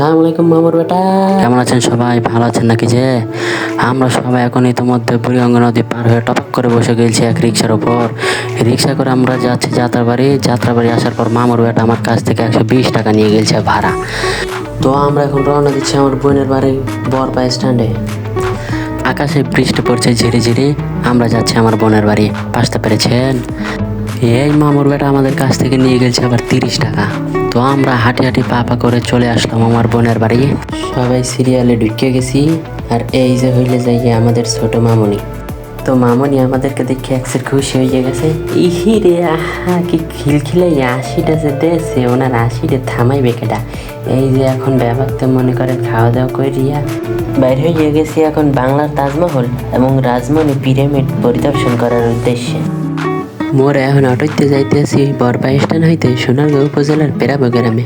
সালাম আলাইকুম মামুর বেটা। কেমন আছেন সবাই? ভালো আছেন নাকি যে? আমরা সবাই এখন ইতিমধ্যে বুড়িগঙ্গা নদী পার হয়ে টপক করে বসে গেছি এক রিক্সার ওপর রিক্সা করে আমরা যাচ্ছি যাত্রাবাড়ি। যাত্রাবাড়ি আসার পর মামুর বেটা আমার কাছ থেকে একশো বিশ টাকা নিয়ে গেছে ভাড়া। তো আমরা এখন রওনা দিচ্ছি আমার বোনের বাড়ি, বরপা স্ট্যান্ডে। আকাশে বৃষ্টি পড়ছে ঝিরি ঝিরি আমরা যাচ্ছি আমার বোনের বাড়ি। আসতে পেরেছেন? এই মামুর বেটা আমাদের কাছ থেকে নিয়ে গেছে আবার তিরিশ টাকা। তো আমরা হাঁটি হাঁটি পা পা করে চলে আসলাম আমার বোনের বাড়ি। সবাই সিরিয়ালে ঢুকে গেছি। আর এই যে হইলে যাই আমাদের ছোট মামনি। তো মামনি আমাদেরকে দেখে একসের খুশি হয়ে গেছে। ইহি রে, আহা, কি খিলখিলাই আশিটা যে দেশে ওনার আশিটা থামাই কেটা এই যে এখন ব্যাপারটা মনে করে খাওয়া দাওয়া করিয়া বাইর হয়ে গেছি এখন বাংলার তাজমহল এবং রাজমণি পিরামিড পরিদর্শন করার উদ্দেশ্যে। মোর এখন অটোতে যাইতেছি, বরপা স্ট্যান্ড হইতে সোনারগাঁও উপজেলার পেরাবো গ্রামে,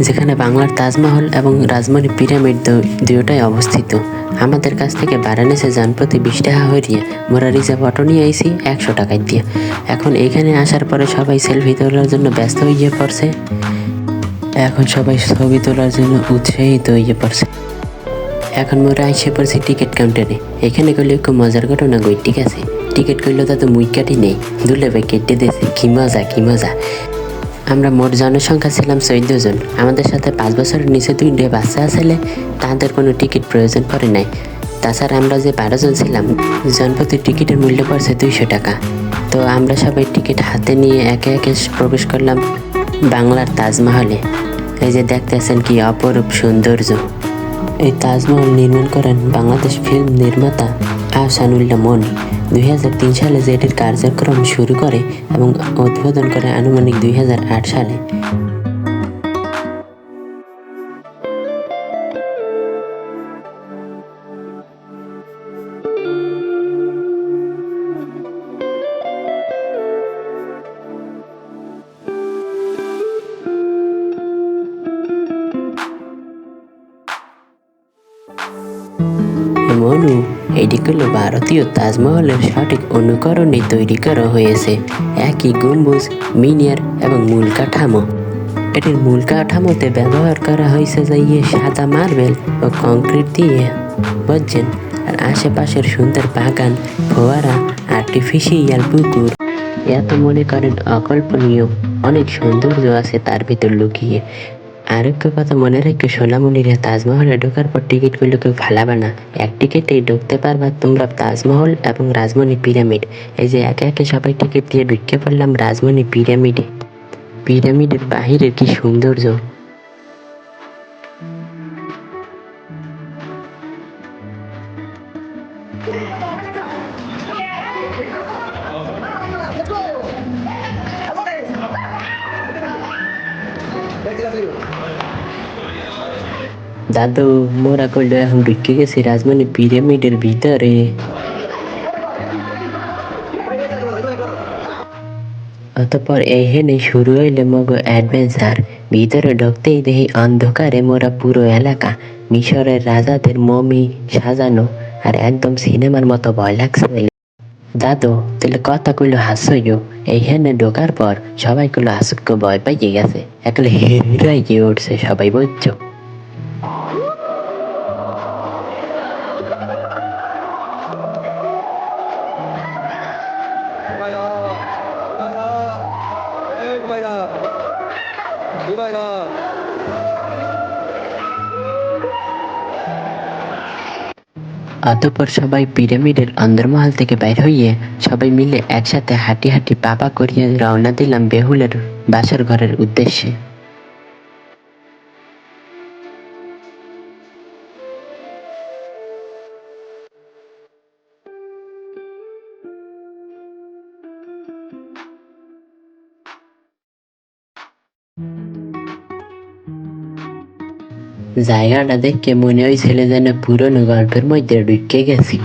যেখানে বাংলার তাজমহল এবং রাজমণি পিরামিড দু- দুটোই অবস্থিত। আমাদের কাছ থেকে বারাণসী যান প্রতি বিশ টাকা হরিয়ে মোরা রিজার্ভ অটো নিয়ে আইসি একশো টাকায় দিয়ে। এখন এখানে আসার পরে সবাই সেলফি তোলার জন্য ব্যস্ত হয়ে পড়ছে। এখন সবাই ছবি তোলার জন্য উৎসাহিত হয়ে পড়ছে। এখন মোরা আইসে পড়ছি টিকিট কাউন্টারে। এখানে করলে খুব মজার ঘটনা গই, ঠিক আছে? টিকিট করলে তো মুই কাটি নেই। দুলে ভাই কেটে দিয়েছে। কি মজা কি মজা। আমরা মোট জনসংখ্যা ছিলাম চৌদ্দ জন। আমাদের সাথে পাঁচ বছরের নিচে দুইটা বাচ্চা আসলে তাদের কোনো টিকিট প্রয়োজন পড়ে নাই। তাছাড়া আমরা যে বারো জন ছিলাম, জনপ্রতি টিকিটের মূল্য পড়ছে দুইশো টাকা। তো আমরা সবাই টিকিট হাতে নিয়ে একে একে প্রবেশ করলাম বাংলার তাজমহলে। এই যে দেখতেছেন কি অপরূপ সৌন্দর্য। এই তাজমহল নির্মাণ করেন বাংলাদেশ ফিল্ম নির্মাতা আহসানুল্লাহ মনি। দুই হাজার তিন সালে যেটির কার্যক্রম শুরু করে এবং উদ্বোধন করে আনুমানিক দুই হাজার আট সালে। হলো ভারতীয় তাজমহলের সঠিক অনুকরণে তৈরি করা হয়েছে। একই গম্বুজ, মিনিয়ার এবং মূল কাঠামো। এটির মূল কাঠামোতে ব্যবহার করা হয়েছে যাইয়ে সাদা মার্বেল ও কংক্রিট দিয়ে বুঝছেন আর আশেপাশের সুন্দর বাগান, ফোয়ারা, আর্টিফিশিয়াল পুকুর। এত মনে করেন অকল্পনীয়। অনেক সৌন্দর্য আছে তার ভিতর লুকিয়ে। আরেকটা কথা মনে রেখে, সোনামণিরা তাজমহলে ঢোকার পর টিকিটগুলো কেউ ফালাবে না। এক টিকিটেই ঢুকতে পারবা তোমরা তাজমহল এবং রাজমণি পিরামিড। এই যে একে একে সবাই টিকিট দিয়ে ঢুকে পড়লাম রাজমণি পিরামিডে। পিরামিডের বাহিরের কি সৌন্দর্য? দাদু মোরা করল এখন ঢুকে গেছি রাজমণি পিরামিডের ভিতরে অতপর এইখানে শুরু হইলে মগ অ্যাডভেঞ্চার ভিতরে ঢুকতেই দেখি অন্ধকারে মোরা পুরো এলাকা মিশরের রাজাদের মমি সাজানো আর একদম সিনেমার মতো ভয় লাগছে দাদু তাহলে কথা কইলো হাসইও এইখানে ঢোকার পর সবাই কইলো হাসুক ভয় পাইয়ে গেছে একলে হিরাই গিয়ে উঠছে সবাই বুঝছ অতঃপর সবাই পিরামিডের অন্দরমহল থেকে বাইর হইয়ে সবাই মিলে একসাথে হাঁটি হাঁটি পাপা করিয়া রওনা দিলাম বেহুলের বাসর ঘরের উদ্দেশ্যে। জায়গাটা দেখে মনে হয়েছিল যেন পুরনো গল্পের মধ্যে ঢুকে গেছি।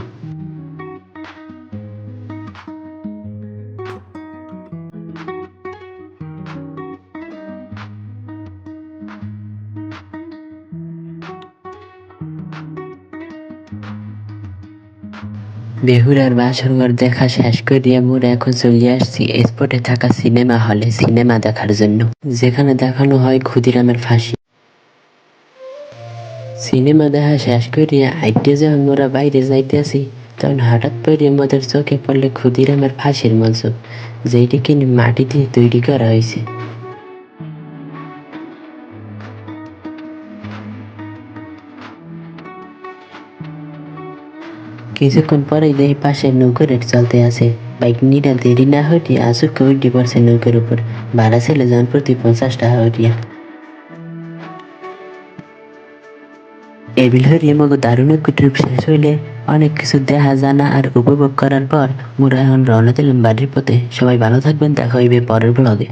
বেহুলার বাসরঘর দেখা শেষ করিয়া মোরা এখন চলে আসছি স্পটে থাকা সিনেমা হলে সিনেমা দেখার জন্য। যেখানে দেখানো হয় ক্ষুদিরামের ফাঁসি। সিনেমা দেখা শেষ করিয়া আইটে যখন মোরা বাইরে যাইতেছি, তখন হঠাৎ করে আমাদের চোখে পড়লে ক্ষুদিরামের ফাঁসির মঞ্চ যেইটি কিনে মাটি দিয়ে তৈরি করা হয়েছে কিছুক্ষণ পরেই দেখি পাশে নৌকর চলতে আছে। বাইক নিরা দেরি না হটিয়া আসুক উঠে পড়ছে নৌকার উপর। ভাড়া ছিল জন প্রতি পঞ্চাশ টাকা হটিয়া হরিয়ে মতো দারুণ একটি ট্রিপ শেষ হইলে অনেক কিছু দেখা, জানা আর উপভোগ করার পর মোরা এখন রওনা দিলাম বাড়ির পথে। সবাই ভালো থাকবেন, দেখা হইবে পরের ব্লগে।